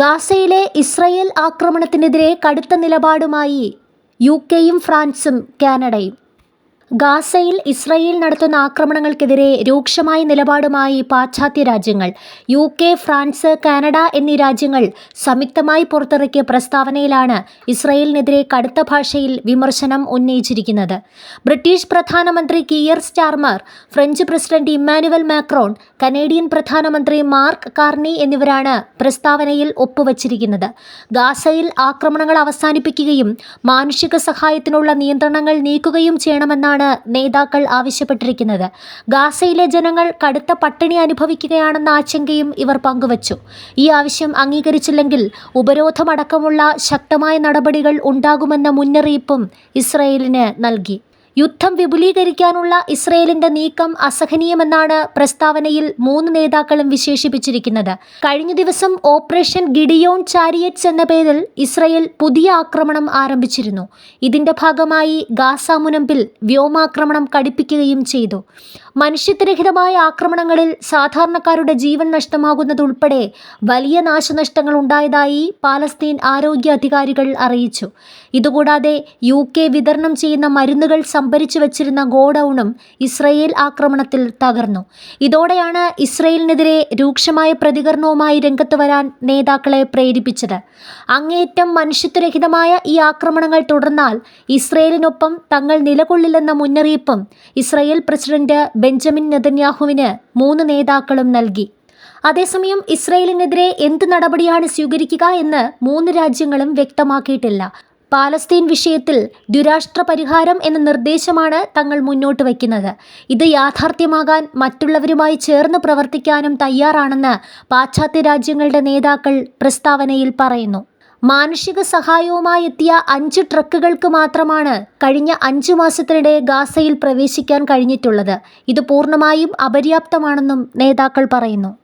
ഗാസയിലെ ഇസ്രയേൽ ആക്രമണത്തിനെതിരെ കടുത്ത നിലപാടുമായി യു കെയും ഫ്രാൻസും കാനഡയും. ഗാസയിൽ ഇസ്രയേൽ നടത്തുന്ന ആക്രമണങ്ങൾക്കെതിരെ രൂക്ഷമായ നിലപാടുമായി പാശ്ചാത്യ രാജ്യങ്ങൾ യു കെ ഫ്രാൻസ് കാനഡ എന്നീ രാജ്യങ്ങൾ സംയുക്തമായി പുറത്തിറക്കിയ പ്രസ്താവനയിലാണ് ഇസ്രയേലിനെതിരെ കടുത്ത ഭാഷയിൽ വിമർശനം ഉന്നയിച്ചിരിക്കുന്നത്. ബ്രിട്ടീഷ് പ്രധാനമന്ത്രി Keir Starmer French president Emmanuel Macron Canadian പ്രധാനമന്ത്രി മാർക്ക് കാർണി എന്നിവരാണ് പ്രസ്താവനയിൽ ഒപ്പുവച്ചിരിക്കുന്നത്. ഗാസയിൽ ആക്രമണങ്ങൾ അവസാനിപ്പിക്കുകയും മാനുഷിക സഹായത്തിനുള്ള നിയന്ത്രണങ്ങൾ നീക്കുകയും ചെയ്യണമെന്നാണ് നേതാക്കൾ ആവശ്യപ്പെട്ടിരിക്കുന്നത്. ഗാസയിലെ ജനങ്ങൾ കടുത്ത പട്ടിണി അനുഭവിക്കുകയാണെന്ന ആശങ്കയും ഇവർ പങ്കുവച്ചു. ഈ ആവശ്യം അംഗീകരിച്ചില്ലെങ്കിൽ ഉപരോധമടക്കമുള്ള ശക്തമായ നടപടികൾ ഉണ്ടാകുമെന്ന മുന്നറിയിപ്പും ഇസ്രയേലിന് നൽകി. യുദ്ധം വിപുലീകരിക്കാനുള്ള ഇസ്രയേലിന്റെ നീക്കം അസഹനീയമെന്നാണ് പ്രസ്താവനയിൽ മൂന്ന് നേതാക്കളും വിശേഷിപ്പിച്ചിരിക്കുന്നത്. കഴിഞ്ഞ ദിവസം ഓപ്പറേഷൻ ഗിഡിയോൺ ചാരിയറ്റ്സ് എന്ന പേരിൽ ഇസ്രയേൽ പുതിയ ആക്രമണം ആരംഭിച്ചിരുന്നു. ഇതിന്റെ ഭാഗമായി ഗാസ മുനമ്പിൽ വ്യോമാക്രമണം കടുപ്പിക്കുകയും ചെയ്തു. മനുഷ്യത്വരഹിതമായ ആക്രമണങ്ങളിൽ സാധാരണക്കാരുടെ ജീവൻ നഷ്ടമാകുന്നതുൾപ്പെടെ വലിയ നാശനഷ്ടങ്ങൾ ഉണ്ടായതായി പാലസ്തീൻ ആരോഗ്യ അധികാരികൾ അറിയിച്ചു. ഇതുകൂടാതെ യു കെ വിതരണം ചെയ്യുന്ന മരുന്നുകൾ സംഭരിച്ചു വച്ചിരുന്ന ഗോഡൌണും ഇസ്രയേൽ ആക്രമണത്തിൽ തകർന്നു. ഇതോടെയാണ് ഇസ്രയേലിനെതിരെ രൂക്ഷമായ പ്രതികരണവുമായി രംഗത്ത് വരാൻ നേതാക്കളെ പ്രേരിപ്പിച്ചത്. അങ്ങേയറ്റം മനുഷ്യത്വരഹിതമായ ഈ ആക്രമണങ്ങൾ തുടർന്നാൽ ഇസ്രയേലിനൊപ്പം തങ്ങൾ നിലകൊള്ളില്ലെന്ന മുന്നറിയിപ്പും ഇസ്രയേൽ പ്രസിഡന്റ് ബെഞ്ചമിൻ നെതന്യാഹുവിന് മൂന്ന് നേതാക്കളും നൽകി. അതേസമയം ഇസ്രയേലിനെതിരെ എന്ത് നടപടിയാണ് സ്വീകരിക്കുക എന്ന് മൂന്ന് രാജ്യങ്ങളും വ്യക്തമാക്കിയിട്ടില്ല. പാലസ്തീൻ വിഷയത്തിൽ ദുരാഷ്ട്ര പരിഹാരം എന്ന നിർദ്ദേശമാണ് തങ്ങൾ മുന്നോട്ട് വയ്ക്കുന്നത്. ഇത് യാഥാർത്ഥ്യമാകാൻ മറ്റുള്ളവരുമായി ചേർന്ന് പ്രവർത്തിക്കാനും തയ്യാറാണെന്ന് പാശ്ചാത്യ രാജ്യങ്ങളുടെ നേതാക്കൾ പ്രസ്താവനയിൽ പറയുന്നു. മാനുഷിക സഹായവുമായി എത്തിയ അഞ്ച് ട്രക്കുകൾക്ക് മാത്രമാണ് കഴിഞ്ഞ അഞ്ചു മാസത്തിനിടെ ഗാസയിൽ പ്രവേശിക്കാൻ കഴിഞ്ഞിട്ടുള്ളത്. ഇത് പൂർണമായും അപര്യാപ്തമാണെന്നും നേതാക്കൾ പറയുന്നു.